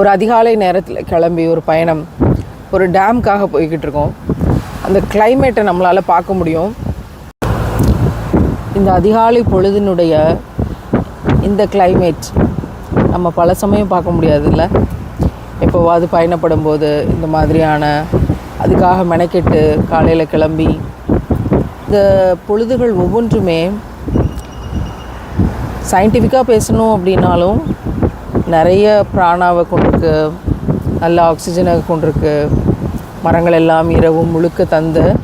ஒரு அதிகாலை நேரத்தில் கிளம்பி ஒரு பயணம் ஒரு டேம்க்காக போய்கிட்டு இருக்கோம். அந்த கிளைமேட்டை நம்மளால் பார்க்க முடியும். இந்த அதிகாலை பொழுதினுடைய இந்த கிளைமேட் நம்ம பல சமயம் பார்க்க முடியாதுல்ல? எப்போவாது பயணப்படும் போது இந்த மாதிரியான அதுக்காக மெனக்கெட்டு காலையில் கிளம்பி இந்த பொழுதுகள் ஒவ்வொன்றுமே சயின்டிஃபிக்காக பேசணும் அப்படின்னாலும் நிறைய பிராணாவை கொண்டிருக்கு. நல்ல ஆக்சிஜனை கொண்டிருக்கு. மரங்கள் எல்லாம் இரவும் முழுக்க தந்த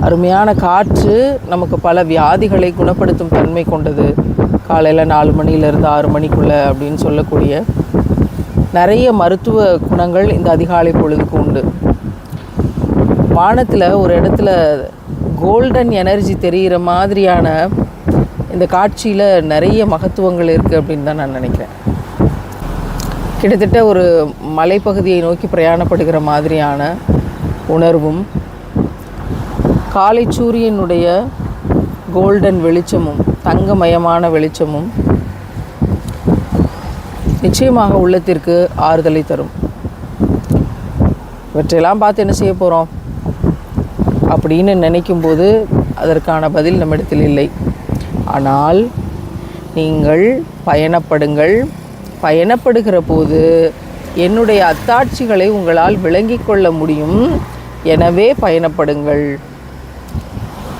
அருமையான காற்று நமக்கு பல வியாதிகளை குணப்படுத்தும் தன்மை கொண்டது. காலையில் நாலு மணிலேருந்து ஆறு மணிக்குள்ளே அப்படின்னு சொல்லக்கூடிய நிறைய மருத்துவ குணங்கள் இந்த அதிகாலை பொழுதுக்கு உண்டு. வானத்தில் ஒரு இடத்துல கோல்டன் எனர்ஜி தெரிகிற மாதிரியான இந்த காட்சியில் நிறைய மகத்துவங்கள் இருக்குது அப்படின்னு தான் நான் நினைக்கிறேன். கிட்டத்தட்ட ஒரு மலைப்பகுதியை நோக்கி பிரயாணப்படுகிற மாதிரியான உணர்வும் காலை சூரியனுடைய கோல்டன் வெளிச்சமும் தங்கமயமான வெளிச்சமும் நிச்சயமாக உள்ளத்திற்கு ஆறுதலை தரும். இவற்றையெல்லாம் பார்த்து என்ன செய்ய போகிறோம் அப்படின்னு நினைக்கும்போது அதற்கான பதில் நம்மிடத்தில் இல்லை. ஆனால் நீங்கள் பயணப்படுங்கள். பயணப்படுகிற போது என்னுடைய அத்தாட்சிகளை உங்களால் விளங்கிக் கொள்ள முடியும். எனவே பயணப்படுங்கள்.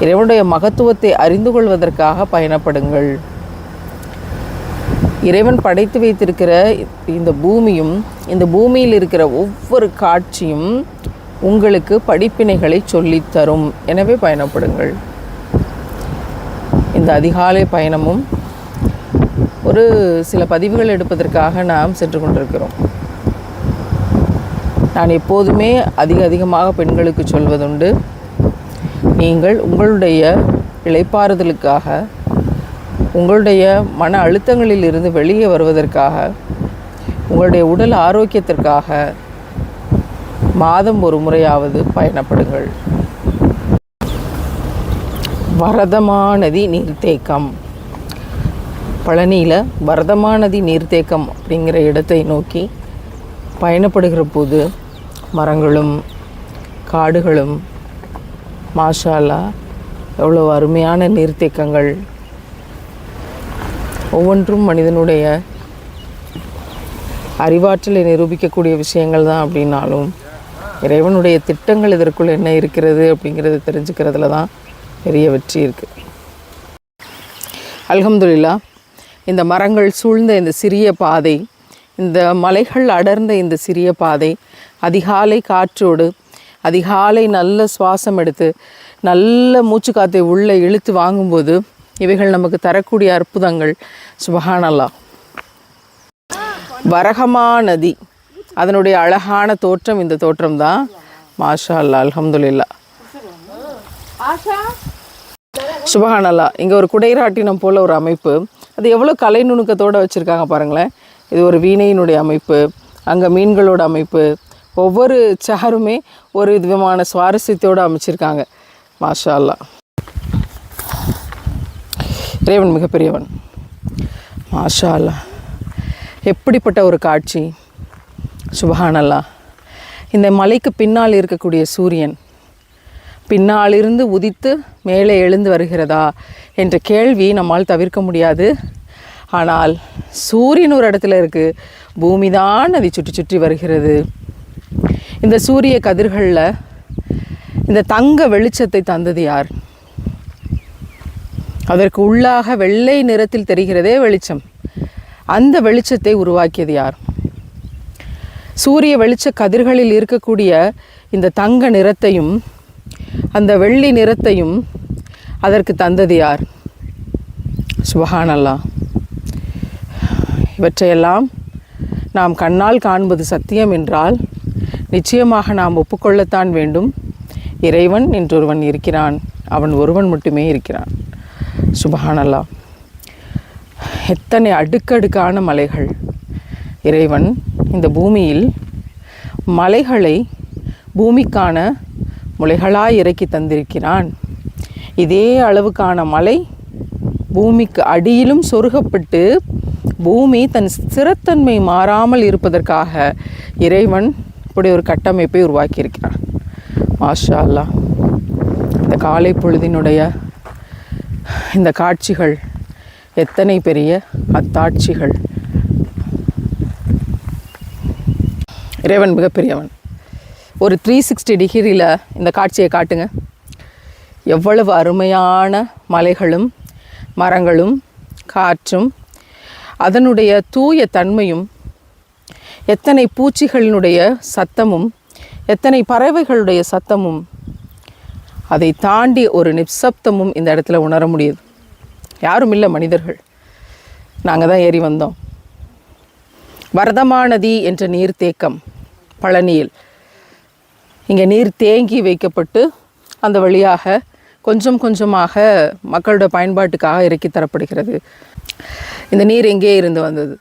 இறைவனுடைய மகத்துவத்தை அறிந்து கொள்வதற்காக பயணப்படுங்கள். இறைவன் படைத்து வைத்திருக்கிற இந்த பூமியும் இந்த பூமியில் இருக்கிற ஒவ்வொரு காட்சியும் உங்களுக்கு படிப்பினைகளை சொல்லித்தரும் எனவே பயணப்படுங்கள். இந்த அதிகாலை பயணமும் ஒரு சில பதிவுகள் எடுப்பதற்காக நாம் சென்று கொண்டிருக்கிறோம். நான் எப்போதுமே அதிக அதிகமாக பெண்களுக்கு சொல்வதுண்டு. நீங்கள் உங்களுடைய இழைப்பாறுதலுக்காக உங்களுடைய மன அழுத்தங்களில் இருந்து வெளியே வருவதற்காக உங்களுடைய உடல் ஆரோக்கியத்திற்காக மாதம் ஒரு முறையாவது பயணப்படுங்கள். வரதமானதி நீர்த்தேக்கம். பழனியில் வரதமானதி நீர்த்தேக்கம் அப்படிங்கிற இடத்தை நோக்கி பயணப்படுகிற போது மரங்களும் காடுகளும் மாஷாலா எவ்வளோ அருமையான நீர்த்தேக்கங்கள். ஒவ்வொன்றும் மனிதனுடைய அறிவாற்றலை நிரூபிக்கக்கூடிய விஷயங்கள் தான் அப்படின்னாலும் இறைவனுடைய திட்டங்கள் இதற்குள் என்ன இருக்கிறது அப்படிங்கிறத தெரிஞ்சுக்கிறதுல தான் பெரிய வெற்றி இருக்குது அல்ஹம்துல்லா இந்த மரங்கள் சூழ்ந்த இந்த சிறிய பாதை இந்த மலைகள் அடர்ந்த இந்த சிறிய பாதை அதிகாலை காற்றோடு அதிகாலை நல்ல சுவாசம் எடுத்து நல்ல மூச்சு காற்றை உள்ளே இழுத்து வாங்கும்போது இவைகள் நமக்கு தரக்கூடிய அற்புதங்கள். சுபஹானல்லா வரகமா நதி அதனுடைய அழகான தோற்றம் இந்த தோற்றம் தான். மாஷா அல்லா அல்ஹம்துலில்லா சுபஹானல்லா இங்கே ஒரு குடைராட்டினம் போல் ஒரு அமைப்பு. அது எவ்வளோ கலை நுணுக்கத்தோடு வச்சுருக்காங்க பாருங்களேன். இது ஒரு வீணையினுடைய அமைப்பு அங்கே மீன்களோட அமைப்பு ஒவ்வொரு சஹருமே ஒரு விதமான சுவாரஸ்யத்தோடு அமைச்சிருக்காங்க. மாஷா அல்லா இறைவன் மிகப்பெரியவன். மாஷா அல்லா எப்படிப்பட்ட ஒரு காட்சி? சுபஹானல்லா இந்த மலைக்கு பின்னால் இருக்கக்கூடிய சூரியன் பின்னாலிருந்து உதித்து மேலே எழுந்து வருகிறதா என்ற கேள்வி நம்மால் தவிர்க்க முடியாது. ஆனால் சூரியன் ஒரு இடத்துல இருக்குது பூமி தான் அதை சுற்றி சுற்றி வருகிறது. இந்த சூரிய கதிர்களில் இந்த தங்க வெளிச்சத்தை தந்தது யார்? அதற்கு உள்ளாக வெள்ளை நிறத்தில் தெரிகிறதே வெளிச்சம். அந்த வெளிச்சத்தை உருவாக்கியது யார்? சூரிய வெளிச்ச கதிர்களில் இருக்கக்கூடிய இந்த தங்க நிறத்தையும் அந்த வெள்ளி நிறத்தையும் அதற்கு தந்தது யார்? சுபஹானல்லா. இவற்றையெல்லாம் நாம் கண்ணால் காண்பது சத்தியம் என்றால் நிச்சயமாக நாம் ஒப்புக்கொள்ளத்தான் வேண்டும். இறைவன் என்றொருவன் இருக்கிறான். அவன் ஒருவன் மட்டுமே இருக்கிறான். சுபஹானல்லா. எத்தனை அடுக்கடுக்கான மலைகள். இறைவன் இந்த பூமியில் மலைகளை பூமிக்கான முளைகளாய் இறக்கி தந்திருக்கிறான். இதே அளவுக்கான மலை பூமிக்கு அடியிலும் சொருகப்பட்டு பூமி தன் ஸ்திரத்தன்மை மாறாமல் இருப்பதற்காக இறைவன் இப்படி ஒரு கட்டமைப்பை உருவாக்கியிருக்கிறான். மாஷா அல்லாஹ் இந்த காலை பொழுதினுடைய இந்த காட்சிகள் எத்தனை பெரிய அத்தாட்சிகள். இறைவன் மிகப்பெரியவன். ஒரு த்ரீ சிக்ஸ்டி டிகிரியில் இந்த காட்சியை காட்டுங்க. எவ்வளவு அருமையான மலைகளும் மரங்களும் காற்றும் அதனுடைய தூய தன்மையும் எத்தனை பூச்சிகளினுடைய சத்தமும் எத்தனை பறவைகளுடைய சத்தமும் அதை தாண்டி ஒரு நிப்சப்தமும் இந்த இடத்துல உணர முடியுது. யாரும் இல்லை மனிதர்கள். நாங்கள் தான் ஏறி வந்தோம். வரதமானதி என்ற நீர்த்தேக்கம் பழனியில். இங்கே நீர் தேங்கி வைக்கப்பட்டு அந்த வழியாக கொஞ்சம் கொஞ்சமாக மக்களோட பயன்பாட்டுக்காக இறக்கி தரப்படுகிறது. இந்த நீர் எங்கே இருந்து வந்தது?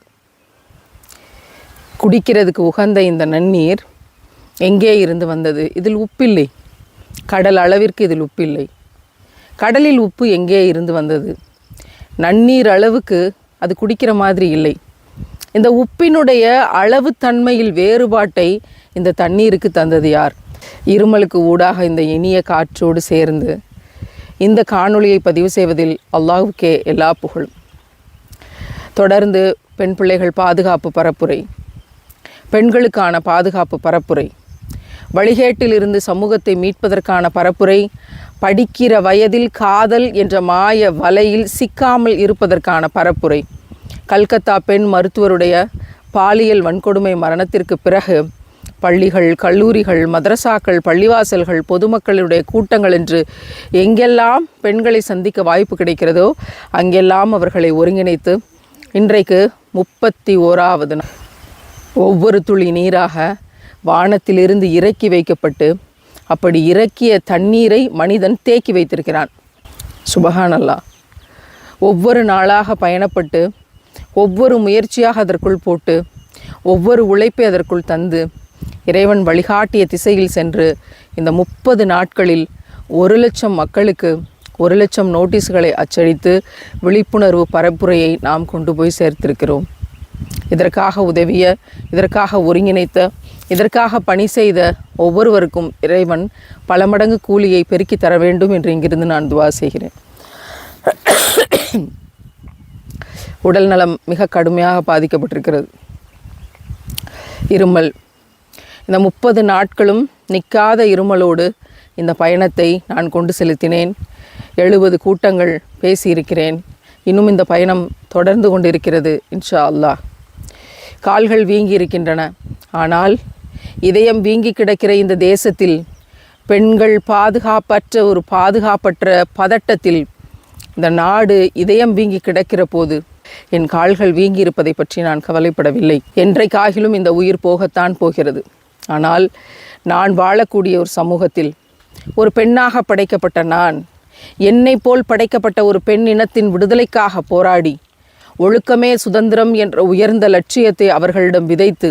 குடிக்கிறதுக்கு உகந்த இந்த நன்னீர் எங்கே இருந்து வந்தது? இதில் உப்பில்லை. கடல் அளவிற்கு இதில் உப்பில்லை. கடலில் உப்பு எங்கே இருந்து வந்தது? நன்னீர் அளவுக்கு அது குடிக்கிற மாதிரி இல்லை. இந்த உப்பினுடைய அளவு தன்மையில் வேறுபாட்டை இந்த தண்ணீருக்கு தந்தது யார்? இருமலுக்கு ஊடாக இந்த இனிய காற்றோடு சேர்ந்து இந்த காணொளியை பதிவு செய்வதில் அல்லாஹுக்கே எல்லா புகழும். தொடர்ந்து பெண் பிள்ளைகள் பாதுகாப்பு பரப்புரை பெண்களுக்கான பாதுகாப்பு பரப்புரை வழிகேட்டிலிருந்து சமூகத்தை மீட்பதற்கான பரப்புரை படிக்கிற வயதில் காதல் என்ற மாய வலையில் சிக்காமல் இருப்பதற்கான பரப்புரை கல்கத்தா பெண் மருத்துவருடைய பாலியல் வன்கொடுமை மரணத்திற்கு பிறகு பள்ளிகள் கல்லூரிகள் மதரசாக்கள் பள்ளிவாசல்கள் பொதுமக்களுடைய கூட்டங்கள் என்று எங்கெல்லாம் பெண்களை சந்திக்க வாய்ப்பு கிடைக்கிறதோ அங்கெல்லாம் அவர்களை ஒருங்கிணைத்து இன்றைக்கு முப்பத்தி ஓராவது ஒவ்வொரு துளி நீராக வானத்திலிருந்து இறக்கி வைக்கப்பட்டு அப்படி இறக்கிய தண்ணீரை மனிதன் தேக்கி வைத்திருக்கிறான். சுபஹான் அல்லாஹ் ஒவ்வொரு நாளாக பயணப்பட்டு ஒவ்வொரு முயற்சியாக அதற்குள் போட்டு ஒவ்வொரு உழைப்பை அதற்குள் தந்து இறைவன் வழிகாட்டிய திசையில் சென்று இந்த முப்பது நாட்களில் ஒரு லட்சம் மக்களுக்கு ஒரு லட்சம் நோட்டீஸ்களை அச்சடித்து விழிப்புணர்வு பரப்புரையை நாம் கொண்டு போய் சேர்த்திருக்கிறோம். இதற்காக உதவிய இதற்காக ஒருங்கிணைத்த இதற்காக பணி செய்த ஒவ்வொருவருக்கும் இறைவன் பல மடங்கு கூலியை பெருக்கி தர வேண்டும் என்று இங்கிருந்து நான் துவா செய்கிறேன். உடல் நலம் மிக கடுமையாக பாதிக்கப்பட்டிருக்கிறது. இருமல் இந்த முப்பது நாட்களும் நிற்காத இருமலோடு இந்த பயணத்தை நான் கொண்டு செலுத்தினேன். எழுபது கூட்டங்கள் பேசியிருக்கிறேன். இன்னும் இந்த பயணம் தொடர்ந்து கொண்டிருக்கிறது இன்ஷா அல்லாஹ். கால்கள் வீங்கி இருக்கின்றன ஆனால் இதயம் வீங்கி கிடக்கிற இந்த தேசத்தில் பெண்கள் பாதுகாப்பற்ற ஒரு பாதுகாப்பற்ற பதட்டத்தில் இந்த நாடு இதயம் வீங்கி கிடக்கிற போது என் கால்கள் வீங்கி இருப்பதை பற்றி நான் கவலைப்படவில்லை. என்றைக்காகிலும் இந்த உயிர் போகத்தான் போகிறது. ஆனால் நான் வாழக்கூடிய ஒரு சமூகத்தில் ஒரு பெண்ணாக படைக்கப்பட்ட நான் என்னை போல் படைக்கப்பட்ட ஒரு பெண் இனத்தின் விடுதலைக்காக போராடி ஒழுக்கமே சுதந்திரம் என்ற உயர்ந்த லட்சியத்தை அவர்களிடம் விதைத்து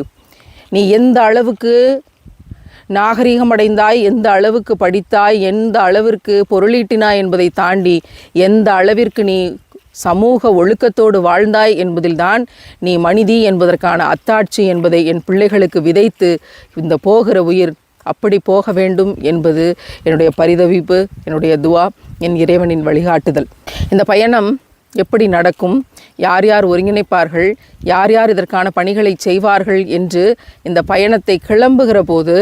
நீ எந்த அளவுக்கு நாகரீகமடைந்தாய் எந்த அளவுக்கு படித்தாய் எந்த அளவிற்கு பொருளீட்டினாய் என்பதை தாண்டி எந்த அளவிற்கு நீ சமூக ஒழுக்கத்தோடு வாழ்ந்தாய் என்பதில்தான் நீ மனிதி என்பதற்கான அத்தாட்சி என்பதை என் பிள்ளைகளுக்கு விதைத்து இந்த போகிற உயிர் அப்படி போக வேண்டும் என்பது என்னுடைய பரிதவிப்பு என்னுடைய துவா என் இறைவனின் வழிகாட்டுதல். இந்த பயணம் எப்படி நடக்கும்? யார் யார் ஒருங்கிணைப்பார்கள்? யார் யார் இதற்கான பணிகளை செய்வார்கள் என்று இந்த பயணத்தை கிளம்புகிற போது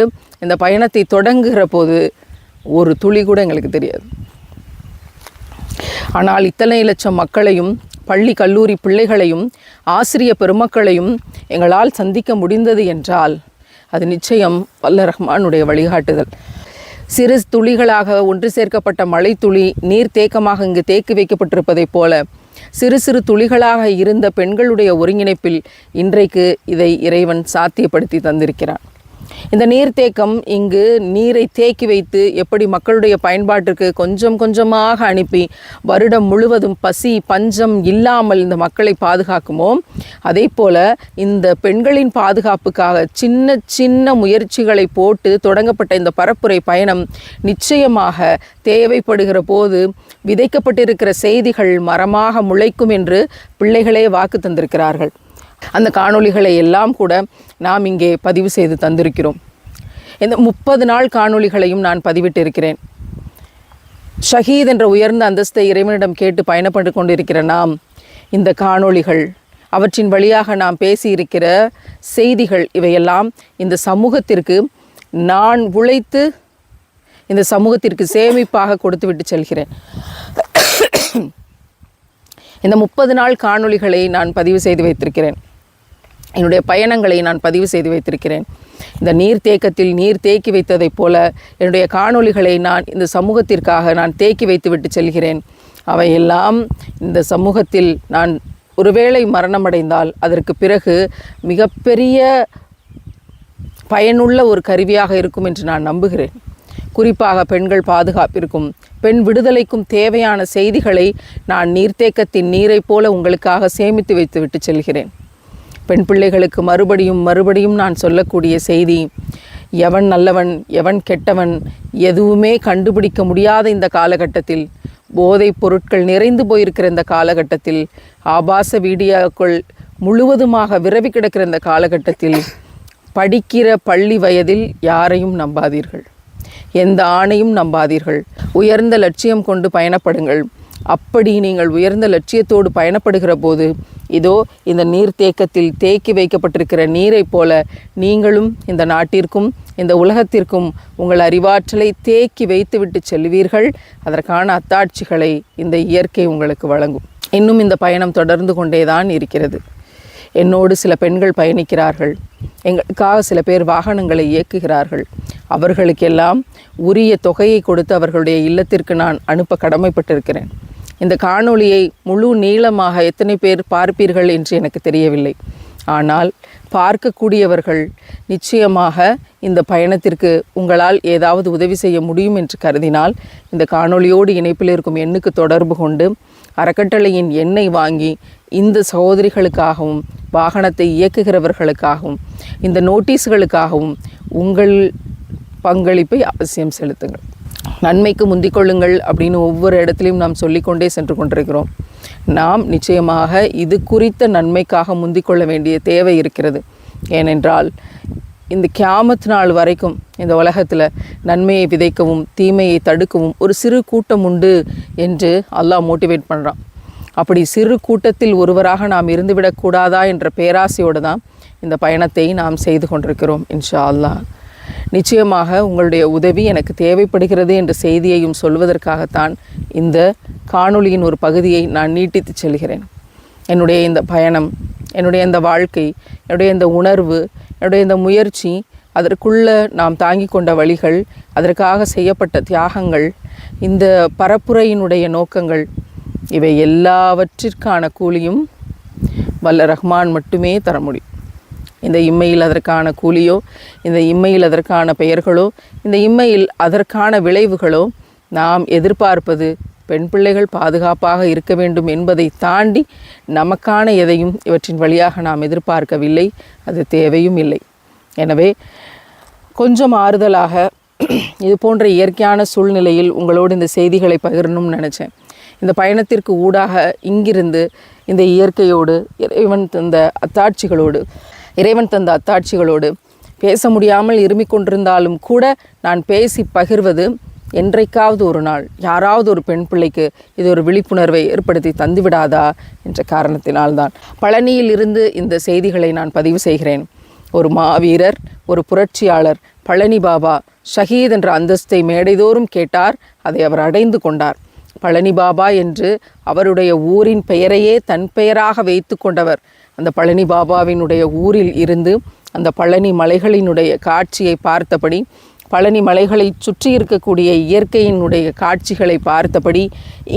இந்த பயணத்தை தொடங்குகிற போது ஒரு துளி கூட எங்களுக்கு தெரியாது. ஆனால் இத்தனை லட்சம் மக்களையும் பள்ளி கல்லூரி பிள்ளைகளையும் ஆசிரிய பெருமக்களையும் எங்களால் சந்திக்க முடிந்தது என்றால் அது நிச்சயம் வல்ல ரஹ்மானுடைய வழிகாட்டுதல். சிறு துளிகளாக ஒன்று சேர்க்கப்பட்ட மழை துளி நீர் தேக்கமாக இங்கு தேக்கி வைக்கப்பட்டிருப்பதைப் போல சிறு சிறு துளிகளாக இருந்த பெண்களுடைய ஒருங்கிணைப்பில் இன்றைக்கு இதை இறைவன் சாத்தியப்படுத்தி தந்திருக்கிறான். இந்த நீர்த்தேக்கம் இங்கு நீரை தேக்கி வைத்து எப்படி மக்களுடைய பயன்பாட்டிற்கு கொஞ்சம் கொஞ்சமாக அனுப்பி வருடம் முழுவதும் பசி பஞ்சம் இல்லாமல் இந்த மக்களை பாதுகாக்குமோ? அதே போல இந்த பெண்களின் பாதுகாப்புக்காக சின்ன சின்ன முயற்சிகளை போட்டு தொடங்கப்பட்ட இந்த பரப்புரை பயணம் நிச்சயமாக தேவைப்படுகிற போது விதைக்கப்பட்டிருக்கிற செய்திகள் மரமாக முளைக்கும் என்று பிள்ளைகளே வாக்கு தந்திருக்கிறார்கள். அந்த காணொளிகளை எல்லாம் கூட நாம் இங்கே பதிவு செய்து தந்திருக்கிறோம். இந்த முப்பது நாள் காணொளிகளையும் நான் பதிவிட்டிருக்கிறேன். ஷஹீத் என்ற உயர்ந்த அந்தஸ்தை இறைவனிடம் கேட்டு பயணப்பட்டு கொண்டிருக்கிற நாம் இந்த காணொளிகள் அவற்றின் வழியாக நாம் பேசியிருக்கிற செய்திகள் இவையெல்லாம் இந்த சமூகத்திற்கு நான் உழைத்து இந்த சமூகத்திற்கு சேமிப்பாக கொடுத்துவிட்டு செல்கிறேன். இந்த முப்பது நாள் காணொளிகளை நான் பதிவு செய்து வைத்திருக்கிறேன். என்னுடைய பயணங்களை நான் பதிவு செய்து வைத்திருக்கிறேன். இந்த நீர் தேக்கத்தில் நீர் தேக்கி வைத்ததைப் போல என்னுடைய காணொளிகளை நான் இந்த சமூகத்திற்காக நான் தேக்கி வைத்துவிட்டு செல்கிறேன். அவையெல்லாம் இந்த சமூகத்தில் நான் ஒருவேளை மரணமடைந்தால் அதற்கு பிறகு மிகப்பெரிய பயனுள்ள ஒரு கருவியாக இருக்கும் என்று நான் நம்புகிறேன். குறிப்பாக பெண்கள் பாதுகாப்பிற்கும் பெண் விடுதலைக்கும் தேவையான செய்திகளை நான் நீர்த்தேக்கத்தின் நீரைப் போல உங்களுக்காக சேமித்து வைத்துவிட்டு செல்கிறேன். பெண் பிள்ளைகளுக்கு மறுபடியும் மறுபடியும் நான் சொல்லக்கூடிய செய்தி எவன் நல்லவன் எவன் கெட்டவன் எதுவுமே கண்டுபிடிக்க முடியாத இந்த காலகட்டத்தில் போதைப் பொருட்கள் நிறைந்து போயிருக்கிற இந்த காலகட்டத்தில் ஆபாச வீடியோக்கள் முழுவதுமாக விரவி கிடக்கிற இந்த காலகட்டத்தில் படிக்கிற பள்ளி வயதில் யாரையும் நம்பாதீர்கள். எந்த ஆணையும் நம்பாதீர்கள். உயர்ந்த லட்சியம் கொண்டு பயணப்படுங்கள். அப்படி நீங்கள் உயர்ந்த லட்சியத்தோடு பயணப்படுகிற போது இதோ இந்த நீர்த்தேக்கத்தில் தேக்கி வைக்கப்பட்டிருக்கிற நீரைப் போல நீங்களும் இந்த நாட்டிற்கும் இந்த உலகத்திற்கும் உங்கள் அறிவாற்றலை தேக்கி வைத்துவிட்டு செல்வீர்கள். அதற்கான அத்தாட்சிகளை இந்த இயற்கை உங்களுக்கு வழங்கும். இன்னும் இந்த பயணம் தொடர்ந்து கொண்டேதான் இருக்கிறது. என்னோடு சில பெண்கள் பயணிக்கிறார்கள். எங்களுக்காக சில பேர் வாகனங்களை இயக்குகிறார்கள். அவர்களுக்கெல்லாம் உரிய தொகையை கொடுத்து அவர்களுடைய இல்லத்திற்கு நான் அனுப்ப கடமைப்பட்டிருக்கிறேன். இந்த காணொளியை முழு நீளமாக எத்தனை பேர் பார்ப்பீர்கள் என்று எனக்கு தெரியவில்லை. ஆனால் பார்க்கக்கூடியவர்கள் நிச்சயமாக இந்த பயணத்திற்கு உங்களால் ஏதாவது உதவி செய்ய முடியும் என்று கருதினால் இந்த காணொளியோடு இணைப்பில் இருக்கும் எண்ணுக்கு தொடர்பு கொண்டு அறக்கட்டளையின் எண்ணெய் வாங்கி இந்த சகோதரிகளுக்காகவும் வாகனத்தை இயக்குகிறவர்களுக்காகவும் இந்த நோட்டீஸ்களுக்காகவும் உங்கள் பங்களிப்பை அவசியம் செலுத்துங்கள். நன்மைக்கு முந்திக் கொள்ளுங்கள் அப்படின்னு ஒவ்வொரு இடத்துலையும் நாம் சொல்லிக்கொண்டே சென்று கொண்டிருக்கிறோம். நாம் நிச்சயமாக இது குறித்த நன்மைக்காக முந்திக் கொள்ள வேண்டிய தேவை இருக்கிறது. ஏனென்றால் இந்த கியாமத் நாள் வரைக்கும் இந்த உலகத்தில் நன்மையை விதைக்கவும் தீமையை தடுக்கவும் ஒரு சிறு கூட்டம் உண்டு என்று அல்லாஹ் மோட்டிவேட் பண்ணுறான் அப்படி சிறு கூட்டத்தில் ஒருவராக நாம் இருந்துவிடக்கூடாதா என்ற பேராசையோடு தான் இந்த பயணத்தை நாம் செய்து கொண்டிருக்கிறோம் இன்ஷா அல்லாஹ். நிச்சயமாக உங்களுடைய உதவி எனக்கு தேவைப்படுகிறது என்ற செய்தியையும் சொல்வதற்காகத்தான் இந்த காணொளியின் ஒரு பகுதியை நான் நீட்டித்து செல்கிறேன். என்னுடைய இந்த பயணம் என்னுடைய இந்த வாழ்க்கை என்னுடைய இந்த உணர்வு என்னுடைய இந்த முயற்சி அதற்குள்ள நாம் தாங்கி கொண்ட வழிகள் அதற்காக செய்யப்பட்ட தியாகங்கள் இந்த பரப்புரையினுடைய நோக்கங்கள் இவை எல்லாவற்றிற்கான கூலியும் வல்ல ரஹ்மான் மட்டுமே தர முடியும். இந்த இம்மையில் அதற்கான கூலியோ இந்த இம்மையில் அதற்கான பெயர்களோ இந்த இம்மையில் அதற்கான விளைவுகளோ நாம் எதிர்பார்ப்பது பெண் பிள்ளைகள் பாதுகாப்பாக இருக்க வேண்டும் என்பதை தாண்டி நமக்கான எதையும் இவற்றின் வழியாக நாம் எதிர்பார்க்கவில்லை. அது தேவையும் இல்லை. எனவே கொஞ்சம் ஆறுதலாக இது போன்ற இயற்கையான சூழ்நிலையில் உங்களோடு இந்த செய்திகளை பகிரணும்னு நினச்சேன். இந்த பயணத்திற்கு ஊடாக இங்கிருந்து இந்த இயற்கையோடு இறைவன் தந்த அத்தாட்சிகளோடு இறைவன் தந்த அத்தாட்சிகளோடு பேச முடியாமல் இருமிக் கொண்டிருந்தாலும் கூட நான் பேசி பகிர்வது என்றைக்காவது ஒரு நாள் யாராவது ஒரு பெண் பிள்ளைக்கு இது ஒரு விழிப்புணர்வை ஏற்படுத்தி தந்துவிடாதா என்ற காரணத்தினால்தான். பழனியில் இருந்து இந்த செய்திகளை நான் பதிவு செய்கிறேன். ஒரு மாவீரர் ஒரு புரட்சியாளர் பழனி பாபா ஷஹீத் என்ற அந்தஸ்தை மேடைதோறும் கேட்டார் அதை அவர் அடைந்து கொண்டார். பழனி பாபா என்று அவருடைய ஊரின் பெயரையே தன் பெயராக வைத்து கொண்டவர். அந்த பழனி பாபாவினுடைய ஊரில் இருந்து அந்த பழனி மலைகளினுடைய காட்சியை பார்த்தபடி பழனி மலைகளை சுற்றி இருக்கக்கூடிய இயற்கையினுடைய காட்சிகளை பார்த்தபடி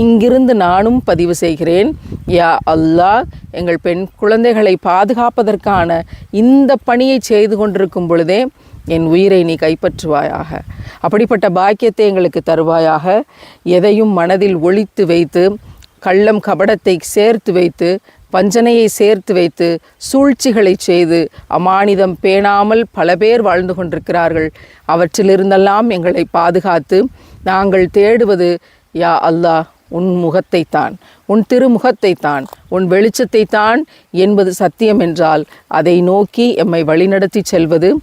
இங்கிருந்து நானும் பதிவு செய்கிறேன். யா அல்லாஹ் எங்கள் பெண் குழந்தைகளை பாதுகாப்பதற்கான இந்த பணியை செய்து கொண்டிருக்கும் பொழுதே என் உயிரை நீ கைப்பற்றுவாயாக. அப்படிப்பட்ட பாக்கியத்தை எங்களுக்கு தருவாயாக. எதையும் மனதில் ஒழித்து வைத்து கள்ளம் கபடத்தை சேர்த்து வைத்து வஞ்சனையை சேர்த்து வைத்து சூழ்ச்சிகளை செய்து அமானிதம் பேணாமல் பல பேர் வாழ்ந்து கொண்டிருக்கிறார்கள். அவற்றிலிருந்தெல்லாம் எங்களை பாதுகாத்து நாங்கள் தேடுவது யா அல்லாஹ் உன் முகத்தைத்தான் உன் திருமுகத்தைத்தான் உன் வெளிச்சத்தைத்தான் என்பது சத்தியம் என்றால் அதை நோக்கி எம்மை வழிநடத்தி செல்வது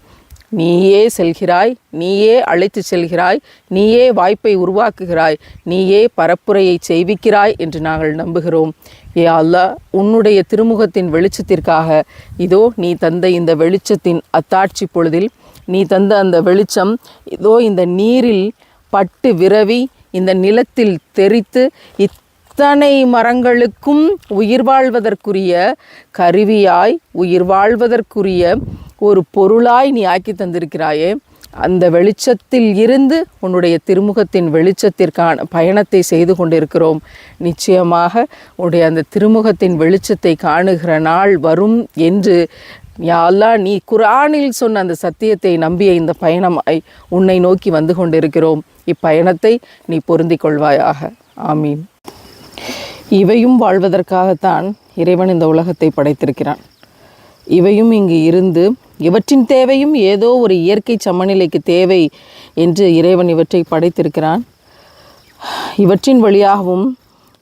நீயே செல்கிறாய் நீயே அழைத்து செல்கிறாய் நீயே வாய்ப்பை உருவாக்குகிறாய் நீயே பரப்புரையை செய்விக்கிறாய் என்று நாங்கள் நம்புகிறோம். ஏ அல்லா உன்னுடைய திருமுகத்தின் வெளிச்சத்திற்காக. இதோ நீ தந்த இந்த வெளிச்சத்தின் அத்தாட்சி பொழுதில் நீ தந்த அந்த வெளிச்சம் இதோ இந்த நீரில் பட்டு விரவி இந்த நிலத்தில் தெரித்து இத்தனை மரங்களுக்கும் உயிர் வாழ்வதற்குரிய கருவியாய் உயிர் வாழ்வதற்குரிய ஒரு பொருளாய் நீ ஆக்கி தந்திருக்கிறாயே அந்த வெளிச்சத்தில் இருந்து உன்னுடைய திருமுகத்தின் வெளிச்சத்திற்கான பயணத்தை செய்து கொண்டிருக்கிறோம். நிச்சயமாக உன்னுடைய அந்த திருமுகத்தின் வெளிச்சத்தை காணுகிற நாள் வரும் என்று யாழ்லா நீ குரானில் சொன்ன அந்த சத்தியத்தை நம்பிய இந்த பயணமாய் உன்னை நோக்கி வந்து கொண்டிருக்கிறோம். இப்பயணத்தை நீ பொருந்தி கொள்வாயாக. ஆமீன். இவையும் வாழ்வதற்காகத்தான் இறைவன் இந்த உலகத்தை படைத்திருக்கிறான். இவையும் இங்கு இருந்து இவற்றின் தேவையும் ஏதோ ஒரு இயற்கை சமநிலைக்கு தேவை என்று இறைவன் இவற்றை படைத்திருக்கிறான். இவற்றின் வழியாகவும்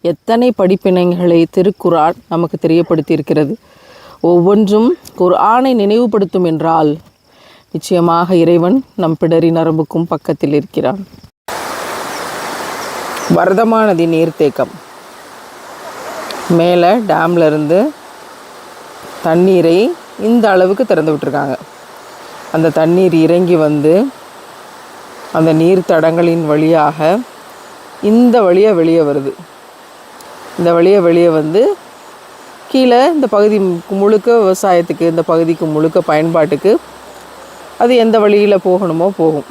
எத்தனை படிப்பினைகளை திருக்குரான் நமக்கு தெரியப்படுத்தியிருக்கிறது. ஒவ்வொன்றும் ஒரு ஆணை நினைவுபடுத்தும் என்றால் நிச்சயமாக இறைவன் நம் பிடரி நரம்புக்கும் பக்கத்தில் இருக்கிறான். வரதமானதி நதி நீர்த்தேக்கம். மேலே டேம்லேருந்து தண்ணீரை இந்த அளவுக்கு திறந்து விட்டுருக்காங்க. அந்த தண்ணீர் இறங்கி வந்து அந்த நீர் தடங்களின் வழியாக இந்த வழியாக வெளியே வருது. இந்த வழியாக வெளியே வந்து கீழே இந்த பகுதி முழுக்க விவசாயத்துக்கு இந்த பகுதிக்கு முழுக்க பயன்பாட்டுக்கு அது எந்த வழியில் போகணுமோ போகும்.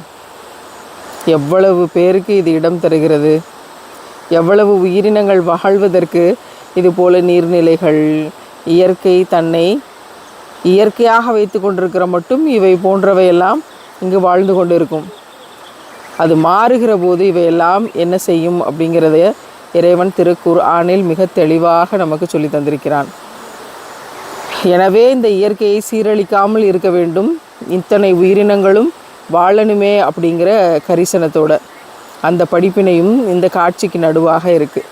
எவ்வளவு பேருக்கு இது இடம் தருகிறது? எவ்வளவு உயிரினங்கள் வாழ்வதற்கு இதுபோல நீர்நிலைகள் இயற்கை தன்னை இயற்கையாக வைத்து கொண்டிருக்கிற மட்டும் இவை போன்றவையெல்லாம் இங்கு வாழ்ந்து கொண்டு இருக்கும் அது மாறுகிற போது இவையெல்லாம் என்ன செய்யும் அப்படிங்கிறத இறைவன் திருக்குர் ஆணில் மிக தெளிவாக நமக்கு சொல்லி தந்திருக்கிறான். எனவே இந்த இயற்கையை சீரழிக்காமல் இருக்க வேண்டும். இத்தனை உயிரினங்களும் வாழணுமே அப்படிங்கிற கரிசனத்தோட அந்த படிப்பினையும் இந்த காட்சிக்கு நடுவாக இருக்குது